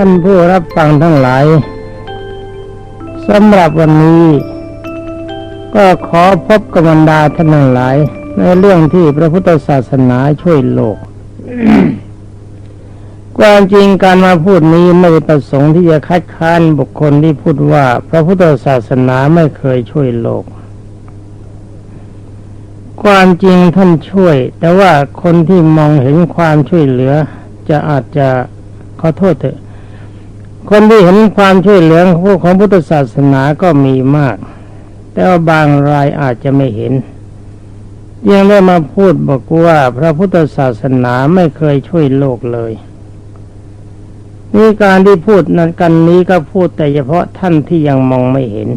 ท่านผู้รับฟังทั้งหลายสำหรับวันนี้ ก็ขอพบกับบรรดาท่านทั้งหลาย ในเรื่องที่พระพุทธศาสนาช่วยโลก ความจริงการมาพูดนี้ไม่ได้ประสงค์ที่จะคัดค้านบุคคลที่พูดว่า พระพุทธศาสนาไม่เคยช่วยโลก ความจริงท่านช่วย แต่ว่าคนที่มองเห็นความช่วยเหลือ จะอาจจะขอโทษเถอะ คนที่เห็นความช่วยเหลือของของพุทธศาสนาก็มีมาก แต่ว่าบางรายอาจจะไม่เห็นยังได้มาพูดบอกว่าพระพุทธศาสนาไม่เคยช่วยโลกเลยนี่การที่พูดนั้นกันนี้ก็พูดแต่เฉพาะท่านที่ยังมองไม่เห็น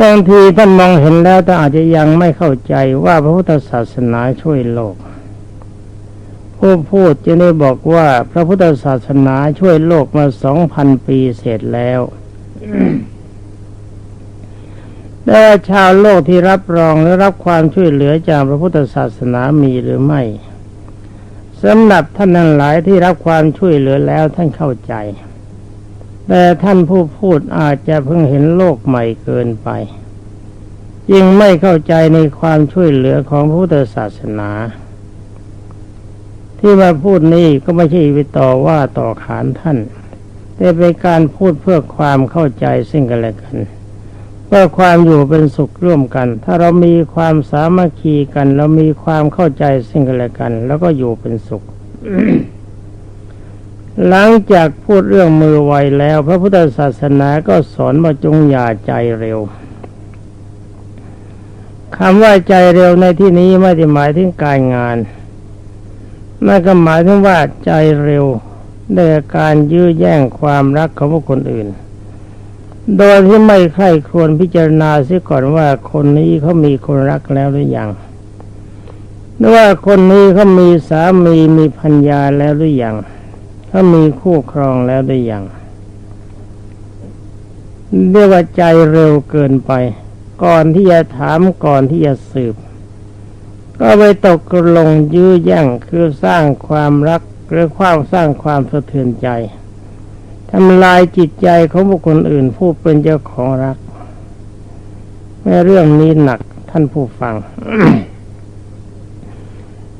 บางทีท่านมองเห็นแล้วแต่อาจจะยังไม่เข้าใจว่าพระพุทธศาสนาช่วยโลก ผู้พูดจะได้บอกว่าพระพุทธศาสนาช่วยโลกมาสองพันปีเสร็จแล้วแต่ชาวโลกที่รับรองและรับความช่วยเหลือจากพระพุทธศาสนามีหรือไม่สำหรับท่านนั้นหลายที่รับความช่วยเหลือแล้วท่านเข้าใจ แต่ท่านผู้พูดอาจจะเพิ่งเห็นโลกใหม่เกินไปยิ่งไม่เข้าใจในความช่วยเหลือของพระพุทธศาสนา ที่มาพูดนี้ก็ไม่ใช่ไปต่อว่าต่อขานท่าน แต่เป็นการพูดเพื่อความเข้าใจซึ่งกันและกันเพื่อความอยู่เป็นสุขร่วมกัน ถ้าเรามีความสามัคคีกัน เรามีความเข้าใจซึ่งกันและกัน แล้วก็อยู่เป็นสุข หลังจากพูดเรื่องมือไวแล้ว พระพุทธศาสนาก็สอนว่าจงอย่าใจเร็วคำว่าใจเร็วในที่นี้ไม่ได้หมายถึงการงาน นั่นก็หมายถึงว่าใจเร็วในการยื้อแย่งความรักของบุคคลอื่น โดยที่ไม่ใคร่ควญพิจารณาเสียก่อนว่าคนนี้เขามีคนรักแล้วหรือยังหรือว่าคนนี้เขามีสามีมีพัญญาแล้วหรือยังเขามีคู่ครองแล้วหรือยังเรียกว่าใจเร็วเกินไป ก่อนที่จะถามก่อนที่จะสืบ ก็ไปตกลงยื้อแย่งคือสร้างความรักหรือความสร้างความสะเทือนใจทำลายจิตใจของบุคคลอื่นผู้เป็นเจ้าของรักแม่เรื่องนี้หนักท่านผู้ฟัง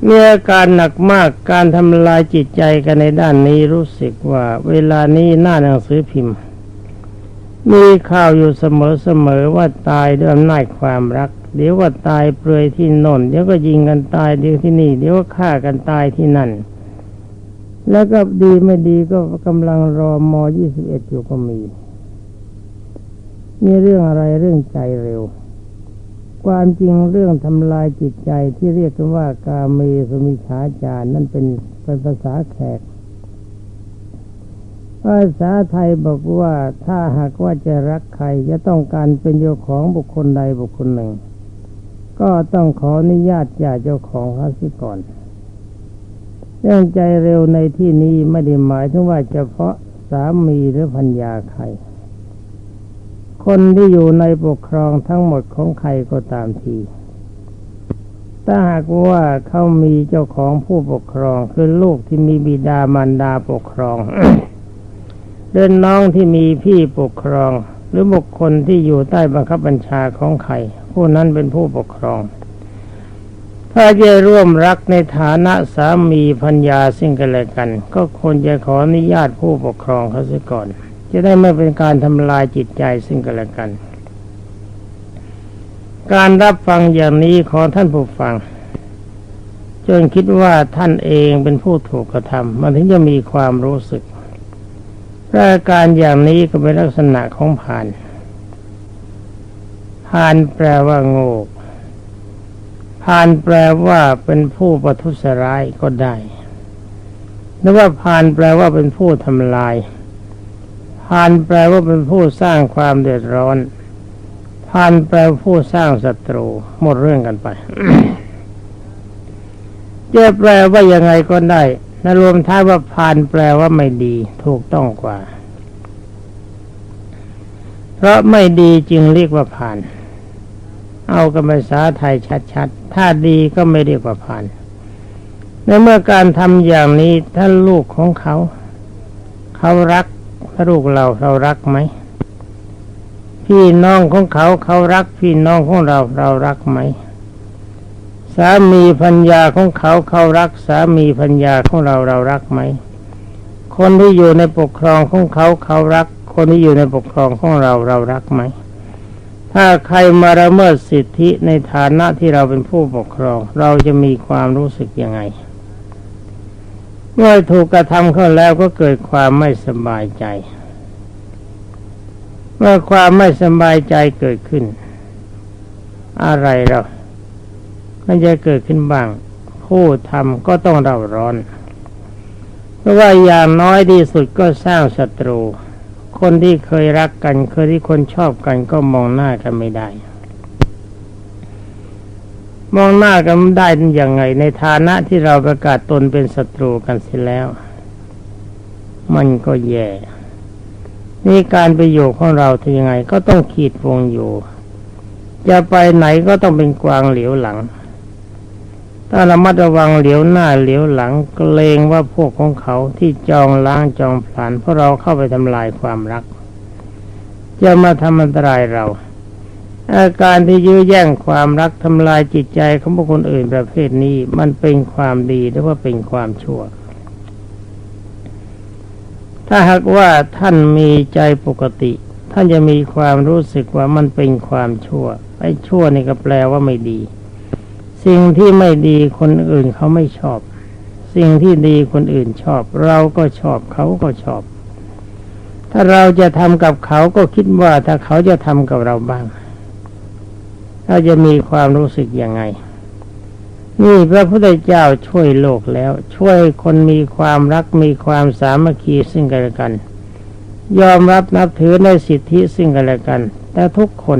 มีอาการหนักมากการทำลายจิตใจกันในด้านนี้รู้สึกว่า เวลานี้หน้าหนังสือพิมพ์ มีข่าวอยู่เสมอๆว่าตายด้วยอำนาจความรัก เดี๋ยวก็ตายเปลือยที่นนเดี๋ยวก็ยิงกันตายเดี๋ยวที่นี่ เดี๋ยวก็ฆ่ากันตายที่นั่น แล้วก็ดีไม่ดีก็กำลังรอมอยี่สิบเอ็ดอยู่ก็มีมีเรื่องอะไรเรื่องใจเร็ว ความจริงเรื่องทำลายจิตใจที่เรียกกันว่ากาเมสมิชาจารนั่นเป็นเป็นภาษาแขกภาษาไทยบอกว่าถ้าหากว่าจะรักใครจะต้องการเป็นเจ้าของบุคคลใดบุคคลหนึ่ง ก็ต้องขออนุญาตจากเจ้าของเขาสิก่อนเรื่องใจเร็วในที่นี้ไม่ได้หมายถึงว่าเฉพาะสามีหรือพัญญาใคร คนที่อยู่ในปกครองทั้งหมดของใครก็ตามที ถ้าหากว่าเขามีเจ้าของผู้ปกครองคือลูกที่มีบิดามารดาปกครองเดินน้องที่มีพี่ปกครอง หรือบุคคลที่อยู่ใต้บังคับบัญชาของใคร ผู้นั้นเป็นผู้ปกครอง ถ้าจะร่วมรักในฐานะสามีพัญญาซึ่งกันและกัน ก็ควรจะขออนุญาตผู้ปกครองเขาเสียก่อน จะได้ไม่เป็นการทำลายจิตใจซึ่งกันและกัน การรับฟังอย่างนี้ขอท่านผู้ฟังจนคิดว่าท่านเองเป็นผู้ถูกกระทำมันถึงจะมีความรู้สึกอาการอย่างนี้ก็เป็นลักษณะของผ่าน ผ่านแปลว่าโง่ผ่านแปลว่าเป็นผู้ประทุษร้ายก็ได้หรือว่าผ่านแปลว่าเป็นผู้ทำลายผ่านแปลว่าเป็นผู้สร้างความเดือดร้อนผ่านแปลว่าผู้สร้างศัตรู หมดเรื่องกันไปจะแปลว่ายังไงก็ได้นรวมท้ายว่าผ่านแปลว่าไม่ดีถูกต้องกว่า เพราะไม่ดีจึงเรียกว่าผ่าน เอากันภาษาไทยชัดๆ ถ้าดีก็ไม่เรียกว่าผ่าน ในเมื่อการทำอย่างนี้ท่านลูกของเขา เขารักลูกเราเรารักไหม พี่น้องของเขาเขารักพี่น้องของเราเรารักไหม สามีพัญญาของเขาเขารักสามีพัญญาของเราเรารักไหม คนที่อยู่ในปกครองของเขาเขารัก คนที่อยู่ในปกครองของเราเรารักไหม ถ้าใครมาละเมิดสิทธิในฐานะที่เราเป็นผู้ปกครอง เราจะมีความรู้สึกยังไง เมื่อถูกกระทำเข้าแล้วก็เกิดความไม่สบายใจ เมื่อความไม่สบายใจเกิดขึ้น อะไรเรามันจะเกิดขึ้นบ้าง ผู้ทำก็ต้องเราร้อน เพราะว่าอย่างน้อยที่สุดก็สร้างศัตรู คนที่เคยรักกัน เคยที่คนชอบกันก็มองหน้ากันไม่ได้ มองหน้ากันได้ยังไง ในฐานะที่เราประกาศตนเป็นศัตรูกันเสียแล้ว มันก็แย่นี่การไปอยู่ของเราทำยังไง ก็ต้องขีดวงอยู่ จะไปไหนก็ต้องเป็นกวางเหลียวหลัง ถ้าระมัดระวังเหลียวหน้าเหลียวหลังเกรงว่าพวกของเขาที่จองล้างจองผลานเพราะเราเข้าไปทำลายความรัก จะมาทำอันตรายเรา อาการที่ยื้อแย่งความรักทำลายจิตใจของบุคคลอื่นประเภทนี้มันเป็นความดีหรือว่าเป็นความชั่ว ถ้าหากว่าท่านมีใจปกติ ท่านจะมีความรู้สึกว่ามันเป็นความชั่วไอ้ชั่วนี่ก็แปลว่าไม่ดี สิ่งที่ไม่ดีคนอื่นเขาไม่ชอบ สิ่งที่ดีคนอื่นชอบ เราก็ชอบเขาก็ชอบ ถ้าเราจะทำกับเขาก็คิดว่าถ้าเขาจะทำกับเราบ้าง เราจะมีความรู้สึกยังไง นี่พระพุทธเจ้าช่วยโลกแล้ว ช่วยคนมีความรักมีความสามัคคีซึ่งกันและกัน ยอมรับนับถือในสิทธิซึ่งกันและกัน แต่ทุกคน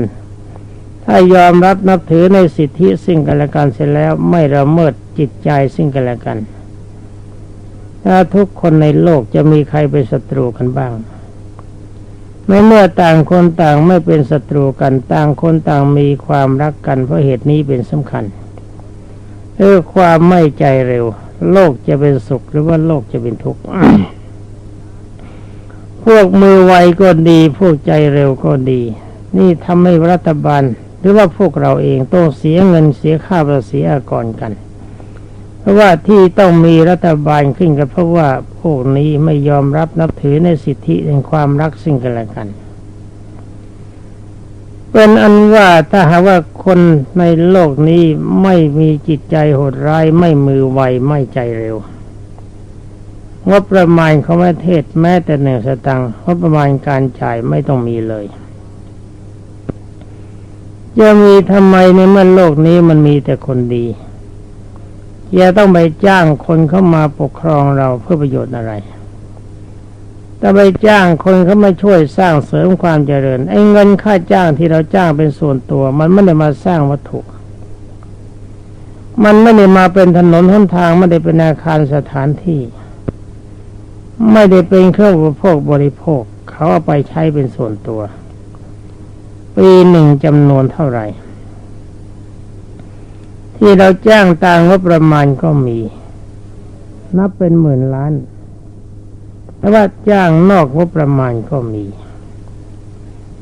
ถ้ายอมรับนับถือในสิทธิซึ่งกันและกันเสร็จแล้วไม่ละเมิดจิตใจซึ่งกันและกัน ถ้าทุกคนในโลกจะมีใครเป็นศัตรูกันบ้างไม่เมื่อต่างคนต่างไม่เป็นศัตรูกันต่างคนต่างมีความรักกันเพราะเหตุนี้เป็นสำคัญเออความไม่ใจเร็ว โลกจะเป็นสุขหรือว่าโลกจะเป็นทุกข์พวกมือไวก็ดี พวกใจเร็วก็ดี นี่ทำให้รัฐบาล หรือว่าพวกเราเองต้องเสียเงินเสียค่าภาษีอากรกัน เพราะว่าที่ต้องมีรัฐบาลขึ้นก็เพราะว่าพวกนี้ไม่ยอมรับนับถือในสิทธิแห่งความรักซึ่งกันและกัน เป็นอันว่าถ้าหากว่าคนในโลกนี้ไม่มีจิตใจโหดร้ายไม่มือไวไม่ใจเร็วงบประมาณของประเทศแม้แต่หนึ่งสตังค์งบประมาณการจ่ายไม่ต้องมีเลย จะมีทำไมในเมื่อโลกนี้มันมีแต่คนดีจะต้องไปจ้างคนเข้ามาปกครองเราเพื่อประโยชน์อะไรถ้าไปจ้างคนเข้ามาช่วยสร้างเสริมความเจริญไอ้เงินค่าจ้างที่เราจ้างเป็นส่วนตัว มันไม่ได้มาสร้างวัตถุ มันไม่ได้มาเป็นถนนหนทางไม่ได้เป็นอาคารสถานที่ ไม่ได้เป็นเครื่องอุปโภคบริโภค เขาเอาไปใช้เป็นส่วนตัว ปีหนึ่งจำนวนเท่าไหร่ ที่เราจ้างตามงบประมาณก็มี นับเป็นหมื่นล้าน แต่ว่าจ้างนอกงบประมาณก็มี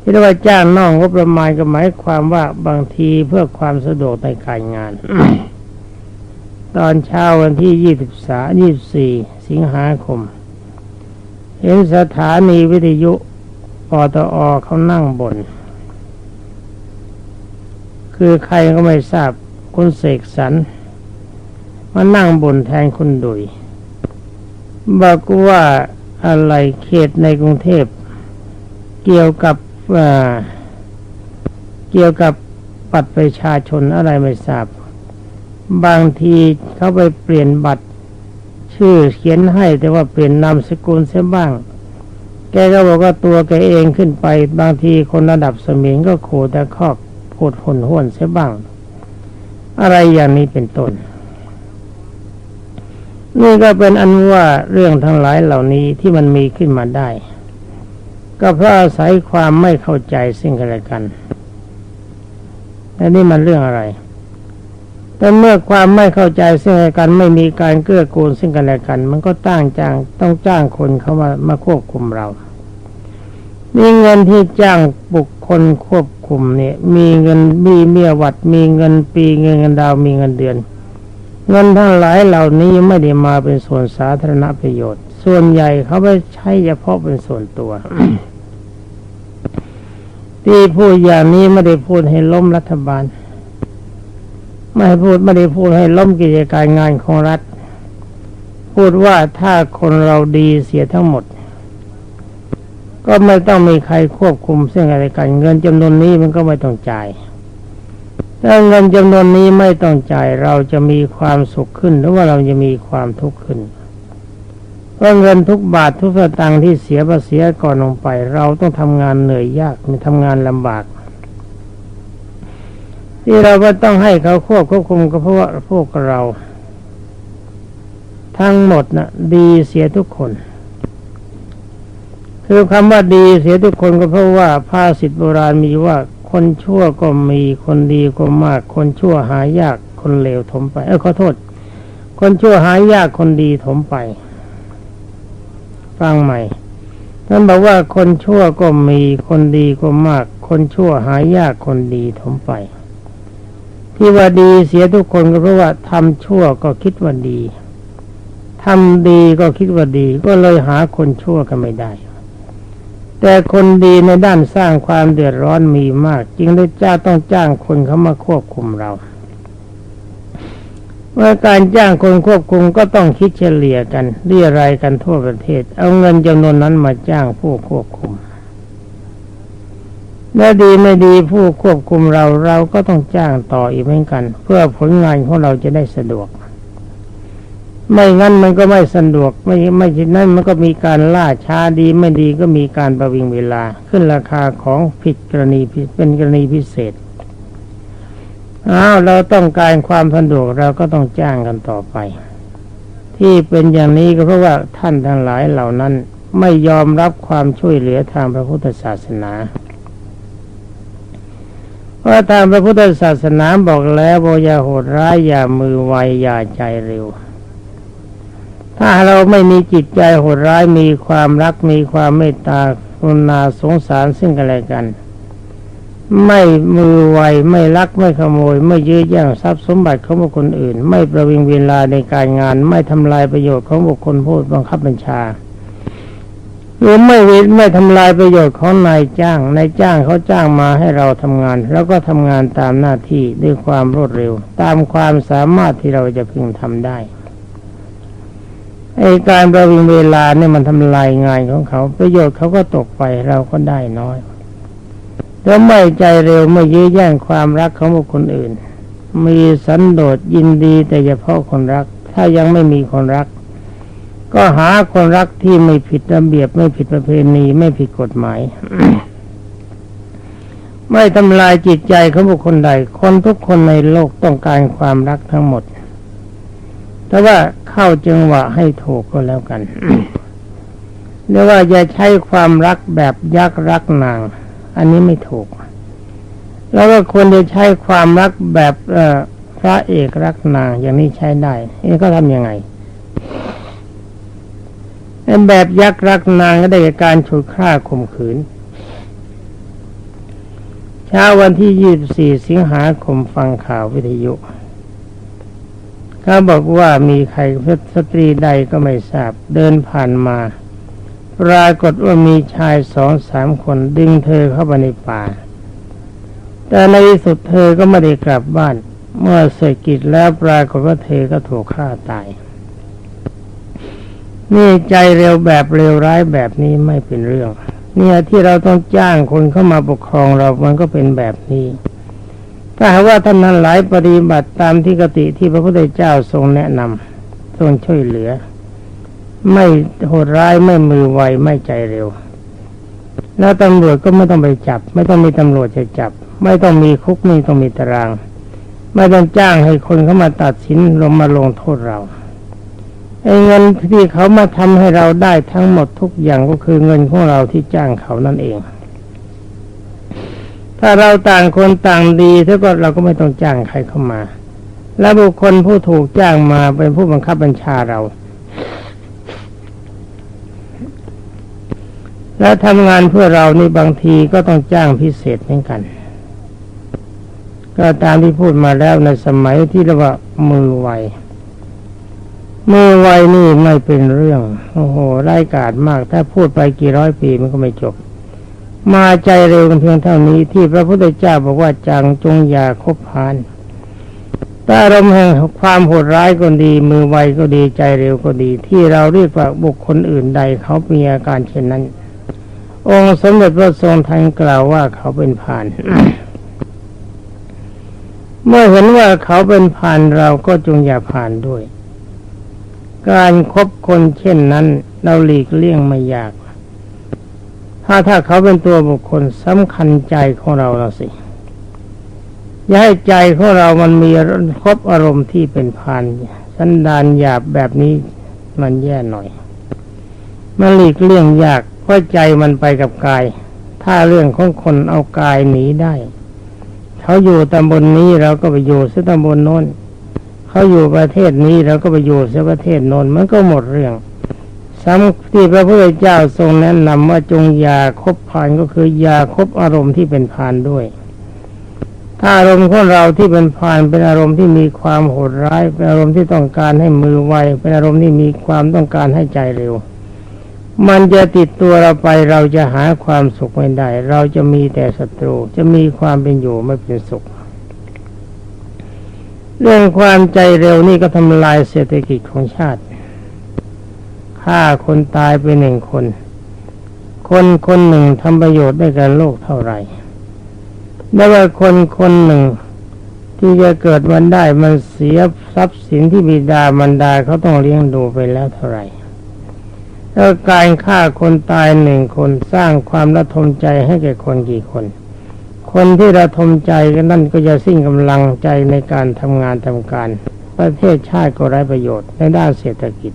ที่เรียกว่าจ้างนอกงบประมาณก็หมายความว่าบางทีเพื่อความสะดวกในการงาน ตอนเช้าวันที่ยี่สิบสายี่สี่สิงหาคม เห็นสถานีวิทยุปตอเขานั่งบน คือใครก็ไม่ทราบคุณเสกสรรมานั่งบนแทนคุณดุยบอกว่าอะไรเขตในกรุงเทพ เกี่ยวกับเกี่ยวกับบัตรประชาชนอะไรไม่ทราบ บางทีเขาไปเปลี่ยนบัตร ชื่อเขียนให้แต่ว่าเปลี่ยนนามสกุลเสียบ้าง แกก็บอกว่าตัวแกเองขึ้นไป บางทีคนระดับสมิงก็โขแต่คอก พูดหนห้วนเสียบ้าง อะไรอย่างนี้เป็นต้น นี่ก็เป็นอันว่าเรื่องทั้งหลายเหล่านี้ที่มันมีขึ้นมาได้ ก็เพราะอาศัยความไม่เข้าใจซึ่งกันและกันและนี่มันเรื่องอะไร แต่เมื่อความไม่เข้าใจซึ่งกันไม่มีการเกื้อกูลซึ่งกันและกัน มันก็ตั้งจ้างต้องจ้างคนเข้ามามาควบคุมเรา มีเงินที่จ้างบุคคลควบคุมเนี่ย มีเงินมีเมียวัด มีเงินปีเงินเงินดาวมีเงินเดือน เงินทั้งหลายเหล่านี้ไม่ได้มาเป็นส่วนสาธารณประโยชน์ ส่วนใหญ่เขาไปใช้เฉพาะเป็นส่วนตัว ที่พูดอย่างนี้ไม่ได้พูดให้ล้มรัฐบาล ไม่พูดไม่ได้พูดให้ล้มกิจการงานของรัฐ พูดว่าถ้าคนเราดีเสียทั้งหมด ก็ไม่ต้องมีใครควบคุมซึ่งอะไรกัน เงินจำนวนนี้มันก็ไม่ต้องจ่ายถ้าเงินจำนวนนี้ไม่ต้องจ่ายเราจะมีความสุขขึ้น หรือว่าเราจะมีความทุกข์ขึ้นเพราะเงินทุกบาททุกสตางค์ที่เสียภาษีก่อนลงไป เราต้องทำงานเหนื่อยยากมีทำงานลำบากที่เราก็ต้องให้เขาควบควบคุมก็เพราะว่าพวกเรา ทั้งหมดนะ่ะ ดีเสียทุกคน คือคำว่าดีเสียทุกคนก็เพราะว่าภาษิตโบราณมีว่าคนชั่วก็มีคนดีก็มาก คนชั่วหายากคนเลวถมไป เออขอโทษ คนชั่วหายากคนดีถมไป ฟังใหม่ท่านบอกว่าคนชั่วก็มีคนดีก็มาก คนชั่วหายากคนดีถมไป ที่ว่าดีเสียทุกคนก็เพราะว่าทำชั่วก็คิดว่าดีทำดีก็คิดว่าดี ก็เลยหาคนชั่วกันไม่ได้ แต่คนดีในด้านสร้างความเดือดร้อนมีมากจึงได้จ้าต้องจ้างคนเข้ามาควบคุมเราเมื่อการจ้างคนควบคุมก็ต้องคิดเฉลี่ยกันเรียรายกันทั่วประเทศ เอาเงินจำนวนนั้นมาจ้างผู้ควบคุมและดีไม่ดีผู้ควบคุมเราเราก็ต้องจ้างต่ออีกเหมือนกัน เพื่อผลงานของเราจะได้สะดวก ไม่งั้นมันก็ไม่สะดวกไม่ไม่เช่นนั้นมันก็มีการล่าช้าดีไม่ดีก็มีการประวิงเวลา ขึ้นราคาของผิดกรณีเป็นกรณีพิเศษอ้าวเราต้องการความสะดวกเราก็ต้องจ้างกันต่อไป ที่เป็นอย่างนี้ก็เพราะว่าท่านทั้งหลายเหล่านั้นไม่ยอมรับความช่วยเหลือทางพระพุทธศาสนาเพราะทางพระพุทธศาสนาบอกแล้วว่าอย่าโหดร้ายอย่ามือไวอย่าใจเร็ว ถ้าเราไม่มีจิตใจโหดร้ายมีความรักมีความเมตตากรุณาสงสารซึ่งกันและกัน ไม่มือไวไม่ลักไม่ขโมย ไม่ยื้อแย่งทรัพย์สมบัติของบุคคลอื่น ไม่ประวิงเวลาในการงาน ไม่ทำลายประโยชน์ของบุคคลผู้บังคับบัญชาหรือไม่เวทไม่ทำลายประโยชน์ของนายจ้างนายจ้างเขาจ้างมาให้เราทำงาน แล้วก็ทำงานตามหน้าที่ด้วยความรวดเร็ว ตามความสามารถที่เราจะพึงทำได้ ไอการประวิงเวลาเนี่ยมันทำลายงานของเขา ประโยชน์เขาก็ตกไปเราก็ได้น้อยแล้วไม่ใจเร็วไม่ยื้อแย่งความรักของบุคคลอื่น มีสันโดษยินดีแต่เฉพาะคนรัก ถ้ายังไม่มีคนรัก ก็หาคนรักที่ไม่ผิดระเบียบไม่ผิดประเพณีไม่ผิดกฎหมาย ไม่ทำลายจิตใจของบุคคลใด คนทุกคนในโลกต้องการความรักทั้งหมด แต่ว่าเข้าจังหวะให้ถูกก็แล้วกันเรียกว่าอย่าใช้ความรักแบบยักษ์รักนาง อันนี้ไม่ถูก แล้วก็ควรจะใช้ความรักแบบเออพระเอกรักนางอย่างนี้ใช้ได้นี่ก็ทำยังไงแบบยักษ์รักนางก็ได้จากการฉุดฆ่าข่มขืนเช้าวันที่ยี่สี่สิงหาคมฟังข่าววิทยุ เขาบอกว่ามีใครสตรีใดก็ไม่ทราบเดินผ่านมา ปรากฏว่ามีชายสองสามคนดึงเธอเข้าไปในป่า แต่ในที่สุดเธอก็ไม่ได้กลับบ้าน เมื่อเสร็จกิจแล้วปรากฏว่าเธอก็ถูกฆ่าตายนี่ใจเร็วแบบเร็วร้ายแบบนี้ไม่เป็นเรื่อง เนี่ยที่เราต้องจ้างคนเข้ามาปกครองเรามันก็เป็นแบบนี้ ถ้าหากว่าท่านนั้นหลายปฏิบัติตามที่กติที่พระพุทธเจ้าทรงแนะนำทรงช่วยเหลือ ไม่โหดร้ายไม่มือไวไม่ใจเร็ว แล้วตำรวจก็ไม่ต้องไปจับ ไม่ต้องมีตำรวจจะจับ ไม่ต้องมีคุกไม่ต้องมีตาราง ไม่ต้องจ้างให้คนเข้ามาตัดสินลงมาลงโทษเราไอ้เงินที่เขามาทำให้เราได้ทั้งหมดทุกอย่างก็คือเงินของเราที่จ้างเขานั่นเอง ถ้าเราต่างคนต่างดีถ้าก็เราก็ไม่ต้องจ้างใครเข้ามา และบุคคลผู้ถูกจ้างมาเป็นผู้บังคับบัญชาเรา และทำงานเพื่อเรานี่บางทีก็ต้องจ้างพิเศษเหมือนกัน ก็ตามที่พูดมาแล้วในสมัยที่เรียกว่ามือไวมือไวนี่ไม่เป็นเรื่อง โอ้โหไร้กาดมาก ถ้าพูดไปกี่ร้อยปีมันก็ไม่จบ มาใจเร็วกันเพียงเท่านี้ที่พระพุทธเจ้าบอกว่าจังจงอย่าคบพานถ้าอารมณ์แห่งความโหดร้ายก็ดี มือไวก็ดีใจเร็วก็ดี ที่เราเรียกว่าบุคคลอื่นใดเขามีอาการเช่นนั้น องค์สมเด็จพระทรงทันกล่าวว่าเขาเป็นพาน เมื่อเห็นว่าเขาเป็นพานเราก็จงอย่าผ่านด้วย การครบคนเช่นนั้น เราหลีกเลี่ยงไม่ยาก ถ้าถ้าเขาเป็นตัวบุคคลสำคัญใจของเราเราสิอย่าให้ใจของเรามันมีครบอารมณ์ที่เป็นพานสันดานหยาบแบบนี้มันแย่หน่อย มันหลีกเลี่ยงยากเพราะใจมันไปกับกาย ถ้าเรื่องของคนเอากายหนีได้ เขาอยู่ตำบลนนี้เราก็ไปอยู่ซะตำบลโน้น เขาอยู่ประเทศนี้เราก็ไปอยู่ซะประเทศโน้นมันก็หมดเรื่อง ซ้ำที่พระพุทธเจ้าทรงแนะนำว่าจงยาคบพานก็คือยาคบอารมณ์ที่เป็นพานด้วย ถ้าอารมณ์ของเราที่เป็นพานเป็นอารมณ์ที่มีความโหดร้ายเป็นอารมณ์ที่ต้องการให้มือไวเป็นอารมณ์ที่มีความต้องการให้ใจเร็ว มันจะติดตัวเราไปเราจะหาความสุขไม่ได้ เราจะมีแต่ศัตรูจะมีความเป็นอยู่ไม่เป็นสุข เรื่องความใจเร็วนี่ก็ทำลายเศรษฐกิจของชาติ ฆ่าคนตายไปหนึ่งคน คนคนหนึ่งทำประโยชน์ได้กับโลกเท่าไหร่ได้ว่าคนคนหนึ่งที่จะเกิดวันได้มันเสียทรัพย์สินที่บิดามารดาเขาต้องเลี้ยงดูไปแล้วเท่าไหร่แล้วการฆ่าคนตายหนึ่งคนสร้างความระทมใจให้แก่คนกี่คน คนที่ระทมใจกันนั่นก็จะสิ้นกำลังใจในการทำงานทำการ ประเทศชาติก็ไร้ประโยชน์ในด้านเศรษฐกิจ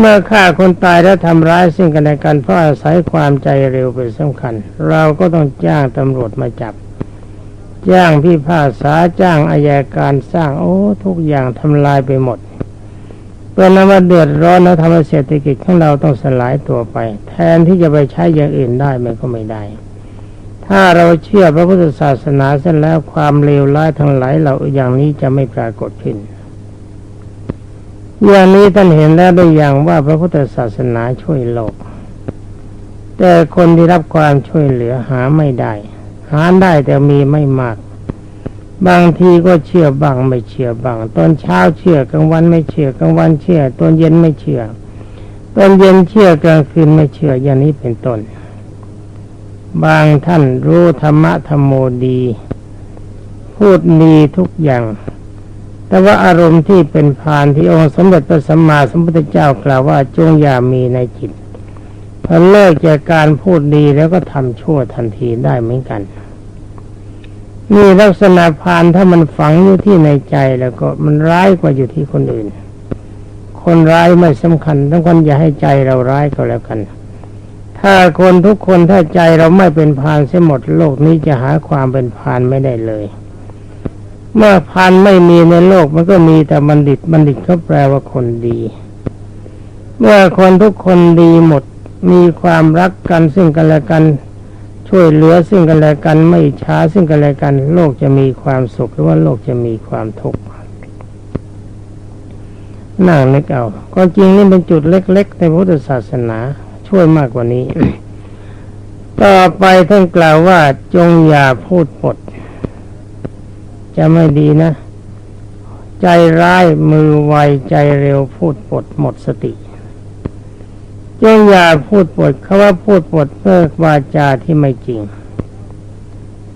เมื่อฆ่าคนตายแล้วทำร้ายซึ่งกันและกันเพราะอาศัยความใจเร็วเป็นสำคัญ เราก็ต้องจ้างตำรวจมาจับ จ้างพี่ภาษาจ้างอายการสร้างโอ้ทุกอย่างทำลายไปหมดเพื่อนำมาเดือดร้อนแล้วทำให้เศรษฐกิจของเราต้องสลายตัวไป แทนที่จะไปใช้อย่างอื่นได้มันก็ไม่ได้ ถ้าเราเชื่อพระพุทธศาสนาเส้นแล้วความเลวร้ายทั้งหลายเราอย่างนี้จะไม่ปรากฏขึ้น อย่างนี้ท่านเห็นแล้วได้อย่างว่าพระพุทธศาสนาช่วยโลก แต่คนที่รับความช่วยเหลือหาไม่ได้ หาได้แต่มีไม่มาก บางทีก็เชื่อบางไม่เชื่อบางตอนเช้าเชื่อกลางวันไม่เชื่อกลางวันเชื่อตอนเย็นไม่เชื่อตอนเย็นเชื่อกลางคืนไม่เชื่ออย่างนี้เป็นต้น บางท่านรู้ธรรมะธรรมโมดี พูดดีทุกอย่าง แต่ว่าอารมณ์ที่เป็นพานที่องค์สมเด็จพระสัมมาสัมพุทธเจ้ากล่าวว่าจงอย่ามีในจิตพอเลิกจากการพูดดีแล้วก็ทำชั่วทันทีได้เหมือนกันนี่ลักษณะพานถ้ามันฝังอยู่ที่ในใจแล้วก็มันร้ายกว่าอยู่ที่คนอื่น คนร้ายไม่สำคัญทั้งคนอย่าให้ใจเราร้ายก็แล้วกัน ถ้าคนทุกคนถ้าใจเราไม่เป็นพานเสียหมดโลกนี้จะหาความเป็นพานไม่ได้เลย เมื่อพานไม่มีในโลกมันก็มีแต่บัณฑิตบัณฑิตเขาแปลว่าคนดี เมื่อคนทุกคนดีหมดมีความรักกันซึ่งกันและกัน ช่วยเหลือซึ่งกันและกันไม่ช้าซึ่งกันและกัน โลกจะมีความสุขหรือว่าโลกจะมีความทุกข์นั่งนึกเอาก็จริงนี่เป็นจุดเล็ก ๆ ในพุทธศาสนาช่วยมากกว่านี้ ต่อไปท่านกล่าวว่าจงอย่าพูดปด จะไม่ดีนะ ใจร้ายมือไวใจเร็วพูดปดหมดสติจงอย่าพูดปดคาว่าพูดปดเพื่อวาจาที่ไม่จริง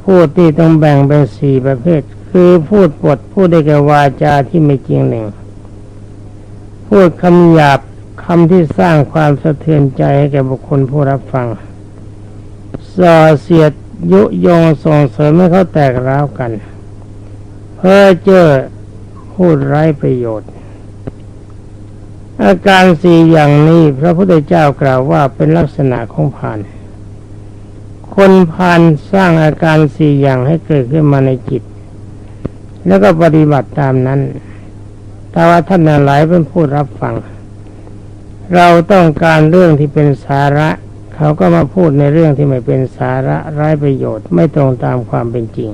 พูดที่ต้องแบ่งเป็นสี่ประเภท คือพูดปดพูดได้แก่วาจาที่ไม่จริงหนึ่งพูดคำหยาบคำที่สร้างความสะเทือนใจให้แก่บุคคลผู้รับฟังส่อเสียดยุยงส่งเสริมให้เขาแตกร้าวกัน เพ้อเจ้อพูดไร้ประโยชน์ อาการสี่อย่างนี้พระพุทธเจ้ากล่าวว่าเป็นลักษณะของพาน คนพานสร้างอาการสี่อย่างให้เกิดขึ้นมาในจิต แล้วก็ปฏิบัติตามนั้น แต่ว่าท่านหลายเป็นผู้รับฟัง เราต้องการเรื่องที่เป็นสาระเขาก็มาพูดในเรื่องที่ไม่เป็นสาระไร้ประโยชน์ไม่ตรงตามความเป็นจริง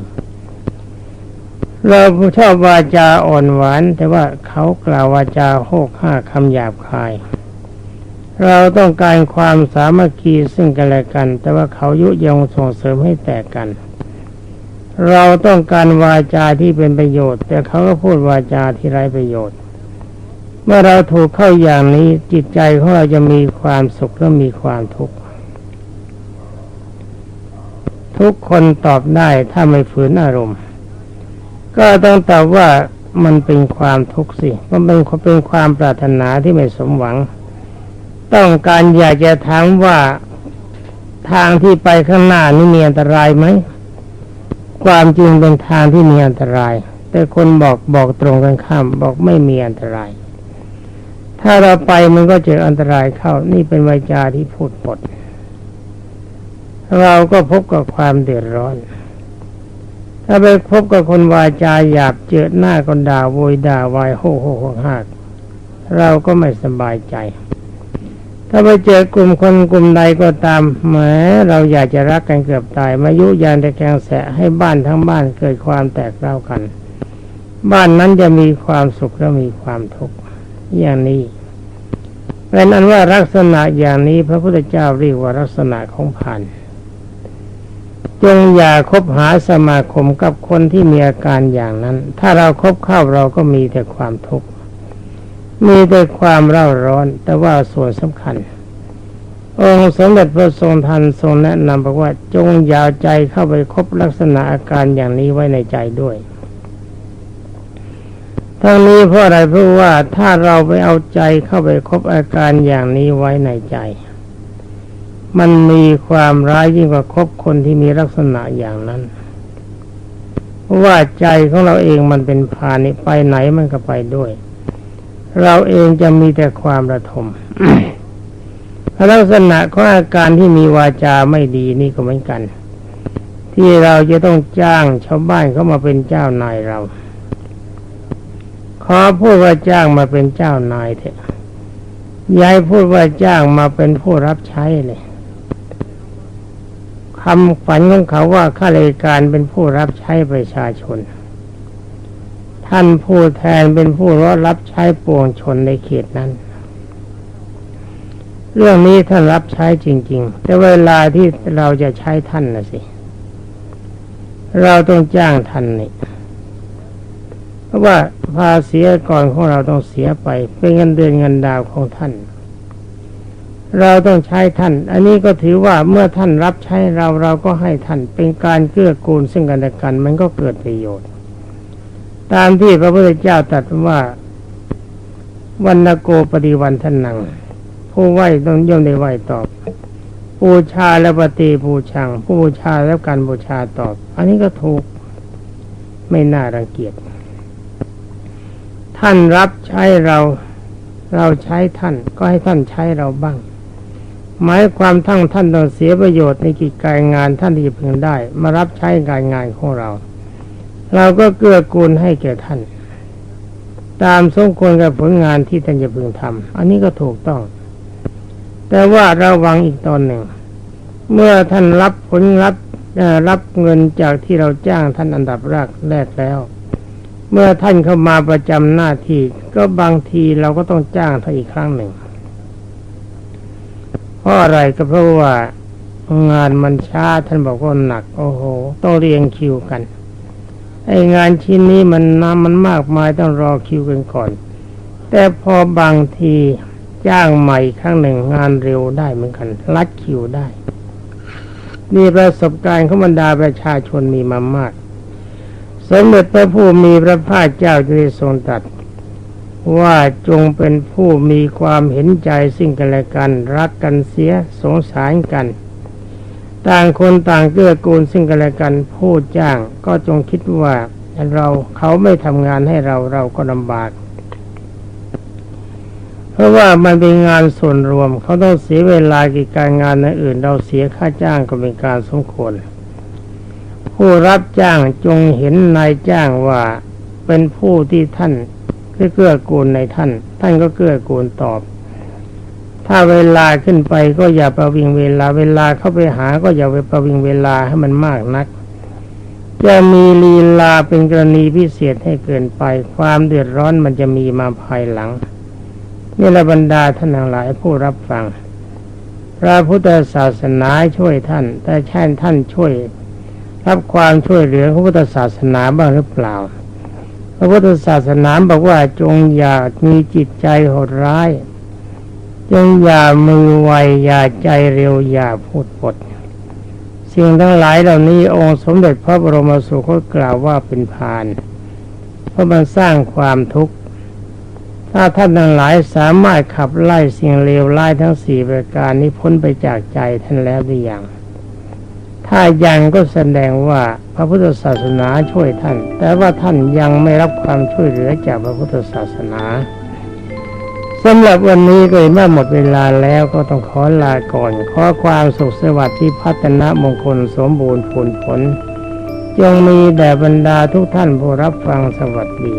เราชอบวาจาอ่อนหวาน แต่ว่าเขากล่าววาจาโหกห้าคำหยาบคาย เราต้องการความสามัคคีซึ่งกันและกัน แต่ว่าเขายุยงส่งเสริมให้แตกกัน เราต้องการวาจาที่เป็นประโยชน์ แต่เขาก็พูดวาจาที่ไร้ประโยชน์ เมื่อเราถูกเข้าอย่างนี้จิตใจของเราจะมีความสุขและมีความทุกข์ทุกคนตอบได้ถ้าไม่ฝืนอารมณ์ ก็ต้องตอบว่ามันเป็นความทุกข์สิ มันเป็นเป็นความปรารถนาที่ไม่สมหวัง ต้องการอยากจะถามว่าทางที่ไปข้างหน้านี่มีอันตรายไหม ความจริงเป็นทางที่มีอันตราย แต่คนบอกบอกตรงกันข้ามบอกไม่มีอันตราย ถ้าเราไปมันก็เจออันตรายเข้า นี่เป็นวาจาที่พูดปด เราก็พบกับความเดือดร้อน ถ้าไปพบกับคนวาจาหยาบเจอหน้าก็ด่าโวยด่าวายโหโหโหหากเราก็ไม่สบายใจ ถ้าไปเจอกลุ่มคนกลุ่มใดก็ตามแหมเราอยากจะรักกันเกือบตาย มายุยานตะแคงแสะให้บ้านทั้งบ้านเกิดความแตกเล่ากัน บ้านนั้นจะมีความสุขและมีความทุกข์อย่างนี้เป็นอันว่าลักษณะอย่างนี้พระพุทธเจ้าเรียกว่าลักษณะของผ่าน จงอย่าคบหาสมาคมกับคนที่มีอาการอย่างนั้น ถ้าเราครบเข้าเราก็มีแต่ความทุกข์ มีแต่ความเร่าร้อน แต่ว่าส่วนสำคัญ องค์สมเด็จพระทรงทันทรงแนะนำบอกว่าจงยาวใจเข้าไปคบลักษณะอาการอย่างนี้ไว้ในใจด้วยทั้งนี้เพราะอะไรเพราะว่าถ้าเราไปเอาใจเข้าไปคบอาการอย่างนี้ไว้ในใจ มันมีความร้ายยิ่งกว่าคบคนที่มีลักษณะอย่างนั้นเพราะว่าใจของเราเองมันเป็นพาณิไปไหนมันก็ไปด้วย เราเองจะมีแต่ความระทมลักษณะของอาการที่มีวาจาไม่ดีนี่ก็เหมือนกัน ที่เราจะต้องจ้างชาวบ้านเขามาเป็นเจ้านายเรา ขอพูดว่าจ้างมาเป็นเจ้านายเถอะยายพูดว่าจ้างมาเป็นผู้รับใช้เลย คำฝันของเขาว่าข้าราชการเป็นผู้รับใช้ประชาชน ท่านผู้แทนเป็นผู้รับใช้ปวงชนในเขตนั้น เรื่องนี้ท่านรับใช้จริง ๆ แต่เวลาที่เราจะใช้ท่านนะสิ เราต้องจ้างท่านนี่เพราะว่าภาษีก่อนของเราต้องเสียไปเป็นเงินเดือนเงินดาวของท่าน เราต้องใช้ท่าน อันนี้ก็ถือว่าเมื่อท่านรับใช้เราเราก็ให้ท่านเป็นการเกื้อกูลซึ่งกันและกัน มันก็เกิดประโยชน์ ตามที่พระพุทธเจ้าตรัสว่าวันนโกปฏิวันทนัง ผู้ไหวต้องย่อมได้ไหวตอบบูชาและปฏิบูชัง ผู้บูชาแล้วการบูชาตอบ อันนี้ก็ถูกไม่น่ารังเกียจท่านรับใช้เราเราใช้ท่านก็ให้ท่านใช้เราบ้าง หมายความทั้งท่านต้องเสียประโยชน์ในกิจการงานท่านที่พึงได้ มารับใช้การงานของเรา เราก็เกื้อกูลให้แก่ท่าน ตามสมควรกับผลงานที่ท่านจะพึงทำอันนี้ก็ถูกต้อง แต่ว่าระวังอีกตอนหนึ่ง เมื่อท่านรับผลรับรับเงินจากที่เราจ้างท่านอันดับแรกแรกแล้ว เมื่อท่านเข้ามาประจำหน้าที่ก็บางทีเราก็ต้องจ้างท่านอีกครั้งหนึ่ง เพราะอะไรก็เพราะว่างานมันช้าท่านบอกว่าหนัก โอ้โหต้องเรียงคิวกันไองานชิ้นนี้มันน้ำมันมากมายต้องรอคิวกันก่อน แต่พอบางทีจ้างใหม่ครั้งหนึ่งงานเร็วได้เหมือนกันลัดคิวได้นี่ประสบการณ์ของบรรดาประชาชนมีมามาก สมเด็จพระผู้มีพระภาคเจ้าจึงได้ทรงตรัส ว่าจงเป็นผู้มีความเห็นใจสิ่งกันและกัน รักกันเสียสงสารกัน ต่างคนต่างเกื้อกูลซึ่งกันและกันผู้จ้าง ก็จงคิดว่าเราเขาไม่ทำงานให้เราเราก็ลำบาก เพราะว่ามันเป็นงานส่วนรวม เขาต้องเสียเวลากิจการงานในอื่น เราเสียค่าจ้างก็เป็นการสมควรผู้รับจ้างจงเห็นนายจ้างว่าเป็นผู้ที่ท่าน ที่เกื้อกูลในท่าน ท่านก็เกื้อกูลตอบ ถ้าเวลาขึ้นไปก็อย่าประวิงเวลาเวลาเข้าไปหาก็อย่าไปประวิงเวลาให้มันมากนักจะมีลีลาเป็นกรณีพิเศษให้เกินไป ความเดือดร้อนมันจะมีมาภายหลังนี่ละบรรดาท่านทั้งหลายผู้รับฟัง พระพุทธศาสนาช่วยท่าน แต่แช่ท่านช่วย รับความช่วยเหลือของพุทธศาสนาบ้างหรือเปล่า ระพุทธศาสนาบอกว่าจงอย่ามีจิตใจโหดร้าย จงอย่ามือไวอย่าใจเร็วอย่าพูดปดสิ่งทั้งหลายเหล่านี้องค์สมเด็จพระบรมสุคตกล่าวว่าเป็นพาน เพราะมันสร้างความทุกข์ ถ้าท่านทั้งหลายสามารถขับไล่สิ่งเลวร้ายทั้งสี่ประการนี้พ้นไปจากใจท่านแล้วหรือยัง ถ้ายังก็แสดงว่าพระพุทธศาสนาช่วยท่าน แต่ว่าท่านยังไม่รับความช่วยเหลือจากพระพุทธศาสนาสำหรับวันนี้ก็เห็นว่าหมดเวลาแล้วก็ต้องขอลาก่อน ขอความสุขสวัสดิ์ที่พัฒนามงคลสมบูรณ์ผลผลจงมีแด่บรรดาทุกท่านผู้รับฟังสวัสดี